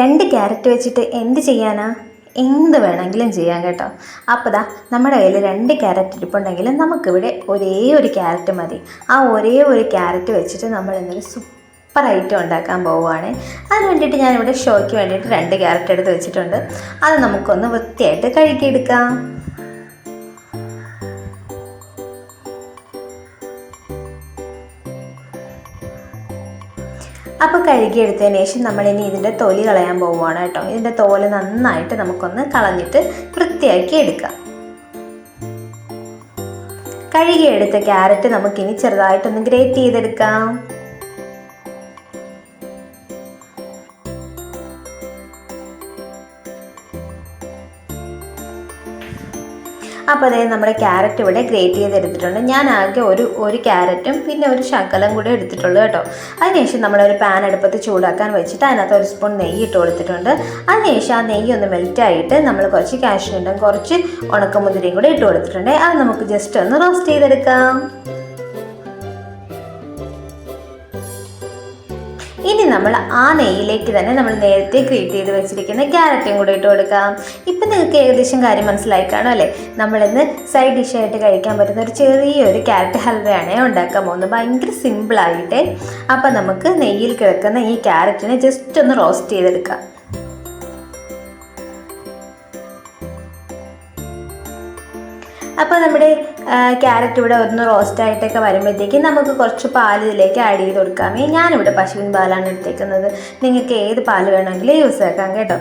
രണ്ട് ക്യാരറ്റ് വെച്ചിട്ട് എന്ത് ചെയ്യാനാ? എന്ത് വേണമെങ്കിലും ചെയ്യാം കേട്ടോ. അപ്പോൾ ദാ നമ്മുടെ കയ്യിൽ രണ്ട് ക്യാരറ്റ് ഇരിപ്പുണ്ടെങ്കിൽ നമുക്കിവിടെ ഒരേ ഒരു ക്യാരറ്റ് മതി. ആ ഒരേ ഒരു ക്യാരറ്റ് വെച്ചിട്ട് നമ്മൾ ഇന്നൊരു സൂപ്പർ ഐറ്റം ഉണ്ടാക്കാൻ പോവുകയാണ് അതിന് വേണ്ടിയിട്ട് ഞാനിവിടെ ഷോയ്ക്ക് വേണ്ടിയിട്ട് രണ്ട് ക്യാരറ്റ് എടുത്ത് വെച്ചിട്ടുണ്ട്. അത് നമുക്കൊന്ന് വൃത്തിയായിട്ട് കഴുകിയെടുക്കാം. അപ്പോൾ കഴുകിയെടുത്തതിന് ശേഷം നമ്മളിനി ഇതിന്റെ തൊലി കളയാൻ പോവുകയാണ് കേട്ടോ. ഇതിന്റെ തോൽ നന്നായിട്ട് നമുക്കൊന്ന് കളഞ്ഞിട്ട് വൃത്തിയാക്കി എടുക്കാം. കഴുകിയെടുത്ത ക്യാരറ്റ് നമുക്കിനി ചെറുതായിട്ടൊന്ന് ഗ്രേറ്റ് ചെയ്തെടുക്കാം. അപ്പോൾ അതായത് നമ്മുടെ ക്യാരറ്റ് ഇവിടെ ഗ്രേറ്റ് ചെയ്ത് എടുത്തിട്ടുണ്ട്. ഞാൻ ആകെ ഒരു ഒരു ക്യാരറ്റും പിന്നെ ഒരു ശകലം കൂടി എടുത്തിട്ടുള്ളൂ കേട്ടോ. അതിനുശേഷം നമ്മളൊരു പാൻ അടുപ്പത്ത് ചൂടാക്കാൻ വെച്ചിട്ട് അതിനകത്ത് ഒരു സ്പൂൺ നെയ്യ് ഇട്ട് കൊടുത്തിട്ടുണ്ട്. അതിനുശേഷം ആ നെയ്യ് ഒന്ന് മെൽറ്റ് ആയിട്ട് നമ്മൾ കുറച്ച് കാഷ്യൂണ്ടും കുറച്ച് ഉണക്കമുതിരിയും കൂടി ഇട്ട് കൊടുത്തിട്ടുണ്ട്. അത് നമുക്ക് ജസ്റ്റ് ഒന്ന് റോസ്റ്റ് ചെയ്തെടുക്കാം. ഇനി നമ്മൾ ആ നെയ്യിലേക്ക് തന്നെ നമ്മൾ നേരത്തെ ക്രീറ്റ് ചെയ്ത് വെച്ചിരിക്കുന്ന ക്യാരറ്റും കൂടി ഇട്ട് കൊടുക്കാം. ഇപ്പം നിങ്ങൾക്ക് ഏകദേശം കാര്യം മനസ്സിലായി കാണും അല്ലേ? നമ്മളിന്ന് സൈഡ് ഡിഷായിട്ട് കഴിക്കാൻ പറ്റുന്ന ഒരു ചെറിയൊരു ക്യാരറ്റ് ഹൽവയാണ് ഉണ്ടാക്കാൻ പോകുന്നത്. ഭയങ്കര സിമ്പിളായിട്ട് അപ്പം നമുക്ക് നെയ്യിൽ കിടക്കുന്ന ഈ ക്യാരറ്റിനെ ജസ്റ്റ് ഒന്ന് റോസ്റ്റ് ചെയ്തെടുക്കാം. അപ്പോൾ നമ്മുടെ ക്യാരറ്റ് ഇവിടെ ഒന്ന് റോസ്റ്റ് ആയിട്ടൊക്കെ വരുമ്പോഴത്തേക്കും നമുക്ക് കുറച്ച് പാൽ ഇതിലേക്ക് ആഡ് ചെയ്ത് കൊടുക്കാമേ ഞാനിവിടെ പശുവിൻ പാലാണ് എടുത്തേക്കുന്നത്. നിങ്ങൾക്ക് ഏത് പാൽ വേണമെങ്കിലും യൂസ് ആക്കാം കേട്ടോ.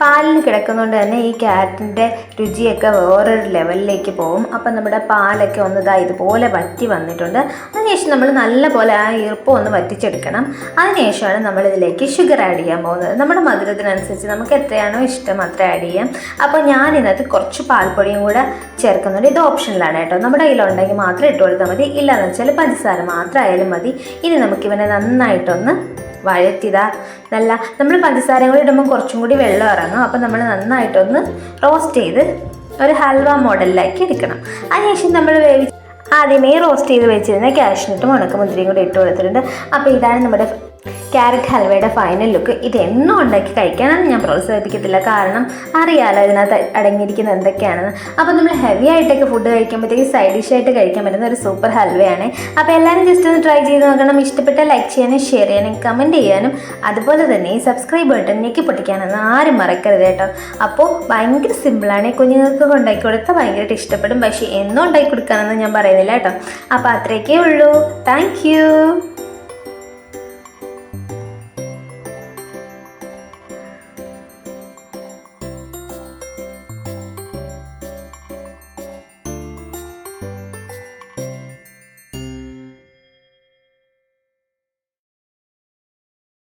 പാലിൽ കിടക്കുന്നതുകൊണ്ട് തന്നെ ഈ ക്യാരറ്റിന്റെ രുചിയൊക്കെ വേറൊരു ലെവലിലേക്ക് പോകും. അപ്പം നമ്മുടെ പാലൊക്കെ ഒന്ന് ഇതാ ഇതുപോലെ വറ്റി വന്നിട്ടുണ്ട്. അതിനുശേഷം നമ്മൾ നല്ലപോലെ ആ ഈർപ്പം ഒന്ന് വറ്റിച്ചെടുക്കണം. അതിനുശേഷമാണ് നമ്മളിതിലേക്ക് ഷുഗർ ആഡ് ചെയ്യാൻ പോകുന്നത്. നമ്മുടെ മധുരത്തിനനുസരിച്ച് നമുക്ക് എത്രയാണോ ഇഷ്ടം അത്ര ആഡ് ചെയ്യാം. അപ്പോൾ ഞാൻ ഇതിനകത്ത് കുറച്ച് പാൽപ്പൊടിയും കൂടെ ചേർക്കുന്നുണ്ട്. ഇത് ഓപ്ഷനിലാണ് കേട്ടോ. നമ്മുടെ കയ്യിലുണ്ടെങ്കിൽ മാത്രം ഇട്ട് കൊടുത്താൽ മതി. ഇല്ലാന്ന് വെച്ചാൽ പഞ്ചസാര മാത്രം ആയാലും മതി. ഇനി നമുക്കിവനെ നന്നായിട്ടൊന്ന് വഴറ്റിതാ നല്ല നമ്മൾ പഞ്ചസാരയും കൂടി ഇടുമ്പോൾ കുറച്ചും കൂടി വെള്ളം ഇറങ്ങും. അപ്പോൾ നമ്മൾ നന്നായിട്ടൊന്ന് റോസ്റ്റ് ചെയ്ത് ഒരു ഹൽവ മോഡലിലാക്കി എടുക്കണം. അതിനുശേഷം നമ്മൾ വേവിച്ച് ആദ്യമേ റോസ്റ്റ് ചെയ്ത് വെച്ചിരുന്ന കാഷ്നട്ടും ഉണക്കമുന്തിരിയും കൂടി ഇട്ട് കൊടുത്തിട്ടുണ്ട്. അപ്പോൾ ഇതാണ് നമ്മുടെ ക്യാരറ്റ് ഹൽവയുടെ ഫൈനൽ ലുക്ക് ഇതെന്നും ഉണ്ടാക്കി കഴിക്കാനാണ് ഞാൻ പ്രോത്സാഹിപ്പിക്കത്തില്ല. കാരണം അറിയാലോ ഇതിനകത്ത് അടങ്ങിയിരിക്കുന്നത് എന്തൊക്കെയാണെന്ന്. അപ്പോൾ നമ്മൾ ഹെവി ആയിട്ടൊക്കെ ഫുഡ് കഴിക്കുമ്പോഴത്തേക്ക് സൈഡ് ഡിഷായിട്ട് കഴിക്കാൻ പറ്റുന്ന ഒരു സൂപ്പർ ഹൽവയാണ് അപ്പോൾ എല്ലാവരും ജസ്റ്റ് ഒന്ന് ട്രൈ ചെയ്ത് നോക്കണം. ഇഷ്ടപ്പെട്ട ലൈക്ക് ചെയ്യാനും ഷെയർ ചെയ്യാനും കമന്റ് ചെയ്യാനും. അതുപോലെ തന്നെ ഈ സബ്സ്ക്രൈബ് ബട്ടൺ ഞെക്കി പൊട്ടിക്കാനൊന്നും ആരും മറക്കരുത് കേട്ടോ. അപ്പോൾ ഭയങ്കര സിമ്പിളാണ് കുഞ്ഞുങ്ങൾക്ക് ഉണ്ടാക്കി കൊടുത്താൽ ഭയങ്കരമായിട്ട് ഇഷ്ടപ്പെടും. പക്ഷേ എന്നും ഉണ്ടാക്കി കൊടുക്കാനൊന്നും ഞാൻ പറയുന്നില്ല കേട്ടോ. അപ്പോൾ അത്രയൊക്കെ ഉള്ളൂ. താങ്ക്